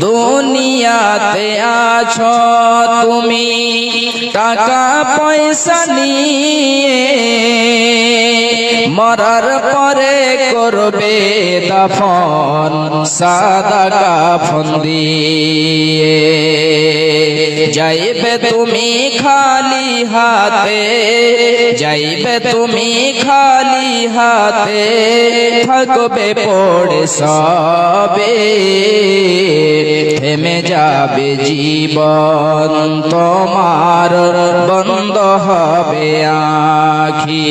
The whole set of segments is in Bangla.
দুনিয়াতে আছো তুমি টাকা পয়সা নিয়ে। মরার পরে করবে দাফন, সাদা কাফন দিয়ে। যাইবে তুমি খালি হাতে, যাইবে তুমি খালি হাতে, থাকবে পড়ে সবে। থেমে যাবে জীবন, তোমার বন্ধ হবে আখি।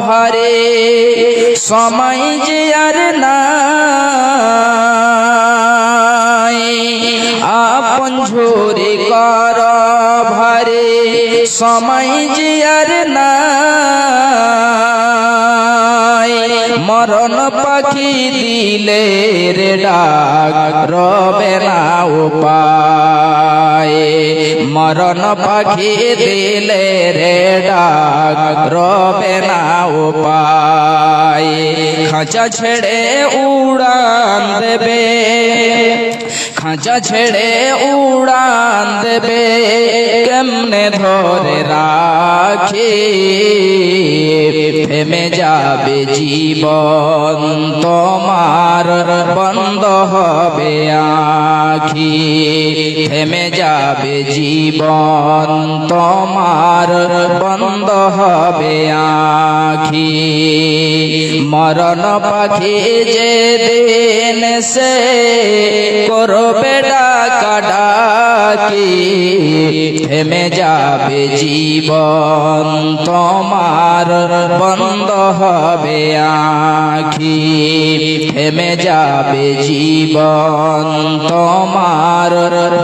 ভারে সময় যে আর না আপন ঝোরে কর ভারে সময় যে আর নাই। মরণ পাখি দিলে রে ডাক, রবে না উপায়। মরণ পাখি দিলে রে ডাক, রবে না উপায়। খাঁচা ছেড়ে উড়ান দেবে, খাঁচা ছেড়ে উড়ান দেবে, কেমনে ধরে রাখি? থেমে যাবে জীবন, তোমার বন্ধ হবে আখি। থেমে যাবে জীবন, তোমার বন্ধ হবে আখি। মরণ পাখি যে দিন সে করবে ডাকা ডাকি থেমে যাবে জীবন, তোমার বন্ধ হবে আখি। থেমে যাবে জীবন, তোমার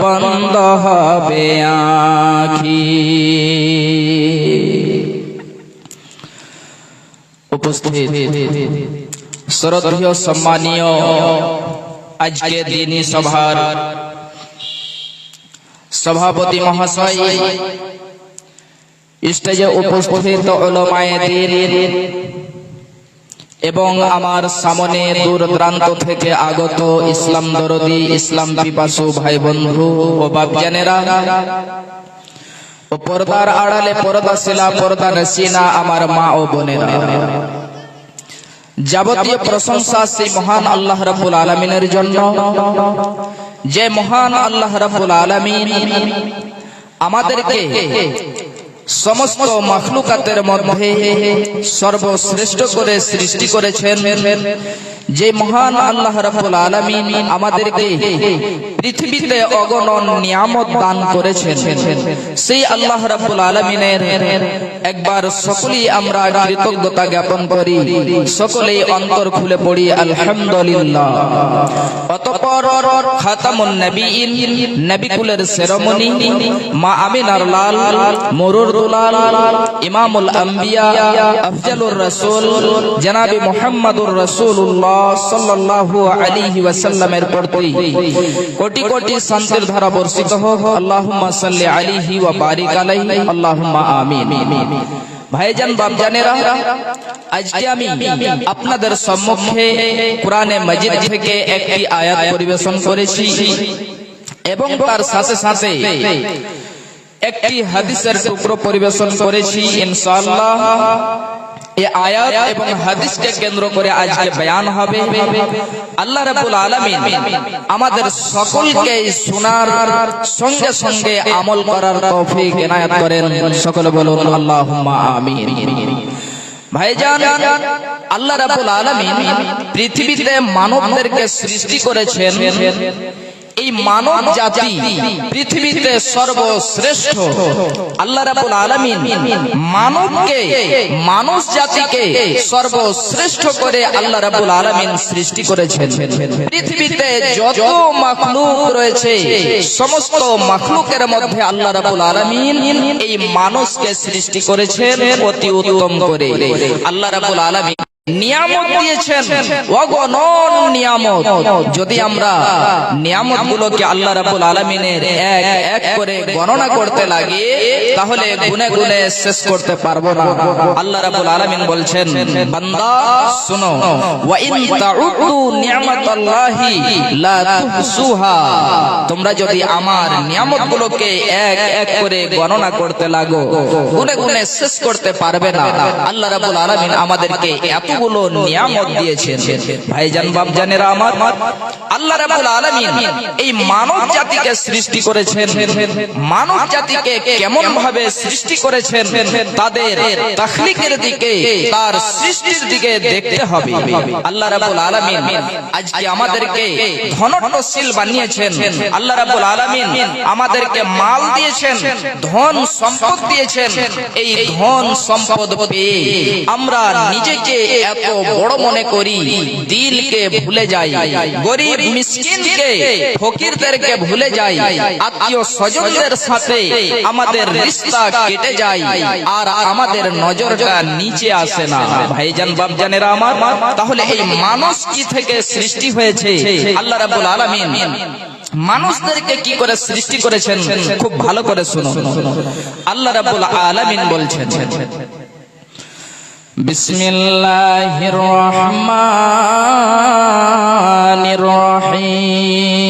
বন্ধ হবে আখি। উপস্থিত। শ্রদ্ধেয়, সম্মানীয় আজকে দিনী সভার সভাপতি মহাশয়, স্টেজে উপস্থিত এবং আমার সামনে দূর দূরান্ত থেকে আগত ইসলাম দরদি, ইসলাম পিপাসু ভাই বন্ধু ও বাপজানেরা, ও পর্দার আড়ালে পর্দা শিলা, পর্দা নসিনা আমার মা ও বোনেরা। যাবতীয় প্রশংসা সেই মহান আল্লাহ রাব্বুল আলামিনের জন্য যে মহান আল্লাহ রাব্বুল আলামিন আমাদেরকে সমস্ত মখলুকাতের মধ্যে সর্বশ্রেষ্ঠ করে সৃষ্টি করেছেন, যে মহান আল্লাহ রাব্বুল আলামিন আমাদেরকে পৃথিবীতে অগণন নিয়ামত দান করেছেন। সেই আল্লাহ রাব্বুল আলামিনের একবার সকলেই আমরা কৃতজ্ঞতা জ্ঞাপন করি, সকলেই অন্তর খুলে পড়ি, আলহামদুলিল্লাহ। অতঃপর খাতামুন নবীন নবিকুলের সেরেমনি মা আমিনার লাল, মরুর দুলাল, ইমামুল আম্বিয়া, আফজালুর রাসূল, জনাবি মুহাম্মাদুর রাসূলুল্লাহ সাল্লাল্লাহু আলাইহি ওয়াসাল্লামের প্রতি কোটি কোটি শান্তির ধারা বর্ষিত হোক। আল্লাহুম্মা সাল্লি আলাইহি ওয়া বারিক আলাইহি, আল্লাহুম্মা আমিন। ভাইজান বাপজানেরা আজকে আমি আপনাদের সম্মুখে কোরআনে মজিদ থেকে একটি আয়াত পরিবেশন করেছি। এবং তার সাথে সাথে একটি হাদিসের টুকরো পরিবেশন করেছি ইনশাআল্লাহ। এই আয়াত এবং হাদিসকে কেন্দ্র করে আজকে বয়ান হবে। আল্লাহ রাব্বুল আলামিন আমাদের সকলকে শোনার সঙ্গে সঙ্গে আমল করার তৌফিক এনায়েত করেন। সকলে বলুন, আল্লাহুম্মা আমিন। ভাইজান, আল্লাহ রাব্বুল আলামিন পৃথিবীতে মানবদেরকে সৃষ্টি করেছেন এই মানব জাতি পৃথিবীতে সর্বশ্রেষ্ঠ। আল্লাহ রাব্বুল আলামিন মানবকে মানুষ জাতিকে সর্বশ্রেষ্ঠ করে আল্লাহ রাব্বুল আলামিন সৃষ্টি করেছেন। পৃথিবীতে যত মাখলুক রয়েছে, সমস্ত মাখলুকের মধ্যে আল্লাহ রাব্বুল আলামিন এই মানুষকে সৃষ্টি করেছেন অতি উত্তম করে। আল্লাহ রাবুল আলামিন নিয়ামত দিয়েছেন। অগণন নিয়ামত। যদি আমরা নিয়ামত গুলোকে আল্লাহ রাব্বুল আলামিনের এক এক করে গণনা করতে লাগি, তাহলে গুনে গুনে শেষ করতে পারব না। আল্লাহ রাব্বুল আলামিন বলছেন, বান্দা, শুনো তোমরা যদি আমার নিয়ামত গুলোকে এক এক করে গণনা করতে লাগো গুনে গুনে শেষ করতে পারবে না। আল্লাহ রাব্বুল আলামিন আমাদেরকে এতগুলো নিয়ামত দিয়েছেন। ভাইজান বাপজানেরা আমার আল্লাহ রাব্বুল আলামিন এই মানব জাতিকে সৃষ্টি করেছেন। মানব জাতিকে কেমন ভাবে সৃষ্টি করেছেন তাদের তাখলিকের দিকে তার সৃষ্টির দিকে দেখতে হবে। আল্লাহ রাব্বুল আলামিন আজকে আমাদেরকে ধনটশীল বানিয়েছেন। আল্লাহ রাব্বুল আলামিন আমাদেরকে মাল দিয়েছেন ধন সম্পদ দিয়েছেন। এই ধন সম্পদ পেয়ে আমরা নিজেকে এত বড় মনে করি, দিলকে ভুলে যাই, গরিব মিসকিনকে, ফকিরদেরকে ভুলে যাই, আত্মীয় স্বজনদের সাথে আমাদের রিস্তা কেটে যায় আর আমাদের নজরটা নিচে আসে না। ভাইজান, বাপজানেরা আমার, তাহলে এই মানুষ কি থেকে সৃষ্টি হয়েছে? আল্লাহ রাব্বুল আলামিন মানুষদেরকে কি করে সৃষ্টি করেছেন? খুব ভালো করে শুনো আল্লাহ রাব্বুল আলামিন বলছেন বিসমিল্লাহির রহমানির রহিম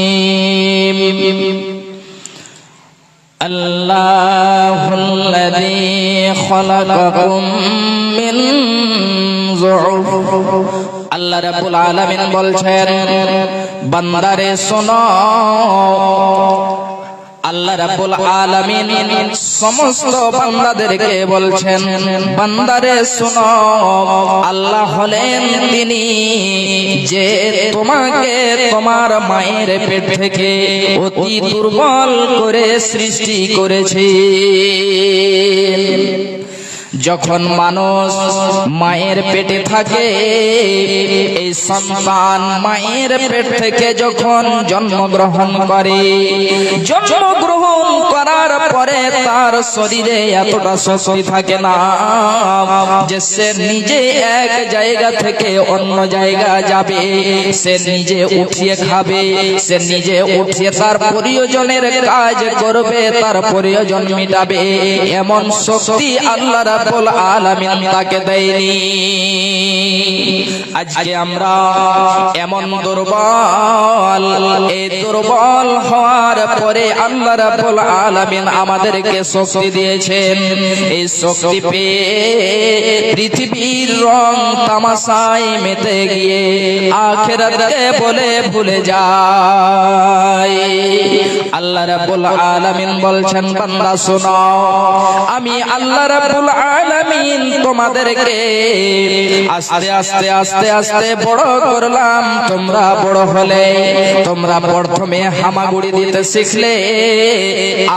আল্লাহুল্লাযী খলাকাকুম মিন যুউফ আল্লাহ রাব্বুল আলামিন বলছেন বান্দারে শোনো। আল্লাহ রাব্বুল আলামিন সমস্ত বান্দাদেরকে বলছেন, বান্দারে শোনো, আল্লাহ হলেন তিনি যে তোমাকে তোমার মায়ের পেট থেকে অতি দুর্বল করে সৃষ্টি করেছে যখন মানুষ মায়ের পেটে থাকে, এই সন্তান মায়ের পেট থেকে যখন জন্মগ্রহণ করে, জন্মগ্রহণ করার পরে তার শরীরে এতটা শক্তি থাকে না যে সে নিজে এক জায়গা থেকে অন্য জায়গা যাবে। সে নিজে উঠিয়ে খাবে, সে নিজে উঠিয়ে তার প্রয়োজনের কাজ করবে, তার প্রয়োজন মিটাবে। এমন শক্তি আল্লাহ রাব্বুল আলামিন তাকে দেয়নি। আজকে আমরা এমন দুর্বল এই দুর্বল হওয়ার পরে আল্লাহ রাব্বুল আলামিন আমাদেরকে শক্তি দিয়েছেন। এই শক্তি পেয়ে পৃথিবীর রং তামাশায় মেতে গিয়ে আখেরাতকে বলে ভুলে যায়। আল্লাহ রাব্বুল আলামিন বলছেন, বান্দা শোনো, আমি আল্লাহ রাব্বুল আলামিন তোমাদেরকে আস্তে আস্তে আস্তে আস্তে বড় করলাম। তোমরা বড় হলে, তোমরা প্রথমে হামাগুড়ি দিতে শিখলে,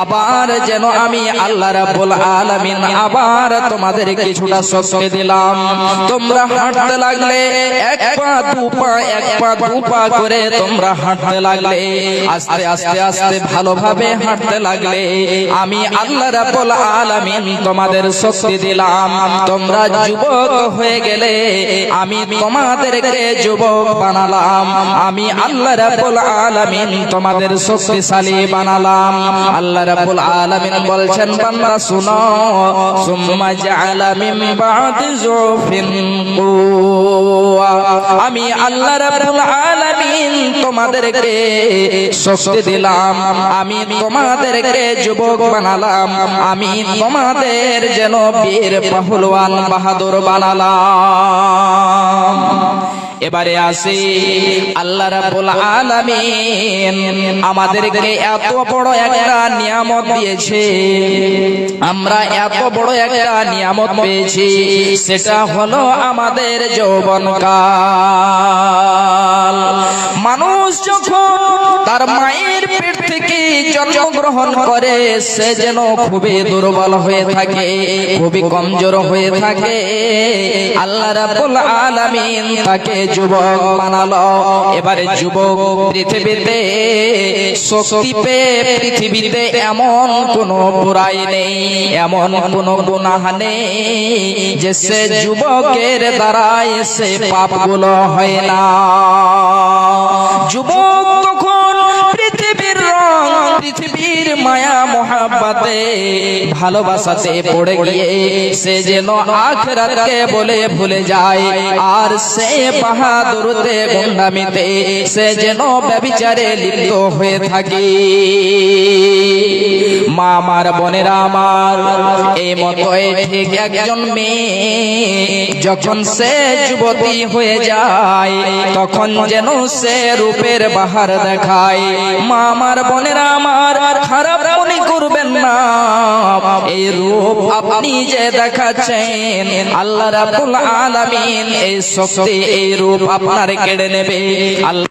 আবার যেন আমি আল্লাহ রাব্বুল আলামিন আবার তোমাদের কিছুটা শক্তি দিলাম। তোমরা হাঁটতে লাগলে, এক পা, দু পা, এক পা, দু পা করে তোমরা হাঁটতে লাগলে, আস্তে আস্তে আস্তে ভালোভাবে হাঁটতে লাগলে, আমি আল্লাহ রাব্বুল আলামিন তোমাদের শক্তি দিলাম, তোমরা যুবক হয়ে গেলে আমি তোমাদেরকে যুবক বানালাম, আমি আল্লাহ রাব্বুল আলামিন তোমাদের শক্তিশালী বানালাম। আল্লাহ রাব্বুল আলামিন বলছেন, বান্দা শুনো, সুম্মা জাআলা মিন বাদি যুফিন আমি আল্লাহ আলামিন তোমাদেরকে শক্তি দিলাম, আমি তোমাদেরকে যুবক বানালাম, আমি তোমাদের যেন বীর পহলওয়ান বাহাদুর বানালাম। এবারে আসি আল্লাহ রাব্বুল আলামিন আমাদেরকে এত বড় একটা নিয়ামত দিয়েছে। আমরা এত বড় একটা নিয়ামত পেয়েছি, সেটা হলো আমাদের যৌবনকাল। মানুষ যখন তার মায়ের পেট থেকে জন্মগ্রহণ করে, সে যেন খুবই দুর্বল হয়ে থাকে, খুবই কমজোর হয়ে থাকে। আল্লাহ রাব্বুল আলামিন তাকে যুবক বানালো। এবারে যুবক পৃথিবীতে, শক্তি পেয়ে পৃথিবীতে এমন কোনো বুরাই নেই, এমন কোনো গুনাহ নেই যে সে যুবকের দ্বারাই সে পাপগুলো হয় না। যুবক তখন পৃথিবীর মায়া, মহাব্বাতে ভালোবাসাতে পড়ে গিয়ে সে যেন আখরাতকে বলে ভুলে যায়। আর সে বাহাদুরতে গুন্ডামিতে সে যেন ব্যবিচারে লিপ্ত হয়ে থাকে। মা, আমার বোনেরা আমার এই মতোই ঠিক একজন মেয়ে। যখন সে যুবতী হয়ে যায়, তখন যেন সে রূপের বাহার দেখায়। মা, আমার বোনেরা আমার খারাপ মনে করবেন না এই রূপ আপনি যে দেখাচ্ছেন আল্লাহ রাব্বুল আলামিন এই শক্তি এই রূপ আপনার কেড়ে নেবে আল্লাহ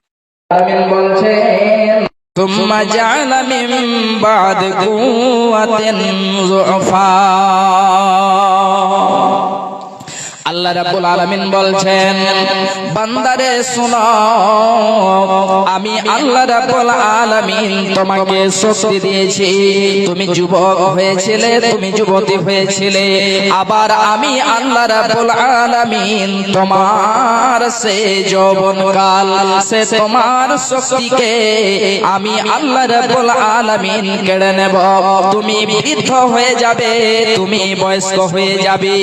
আলামিন বলছেন ثم جعل من بعد قوة ضعفا আল্লাহ রাব্বুল আলামিন বলছেন, বান্দারে শোনো, আমি আল্লাহ রাব্বুল আলামিন তোমাকে শক্তি দিয়েছি। তুমি যুবক হয়েছিলে, তুমি যুবতী হয়েছিলে। আবার আমি আল্লাহ রাব্বুল আলামিন তোমার সে যৌবনকাল, সে তোমার শক্তিকে আমি আল্লাহ রাব্বুল আলামিন কেড়ে নেব। তুমি বৃদ্ধ হয়ে যাবে, তুমি বয়স্ক হয়ে যাবে।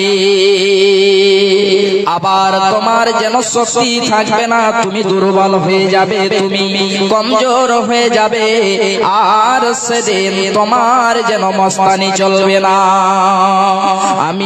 আবার তোমার যেন শক্তি থাকবে না, তুমি দুর্বল হয়ে যাবে, তুমি কমজোর হয়ে যাবে। আর সেদিন তোমার যেন মস্তানি চলবে না। আমি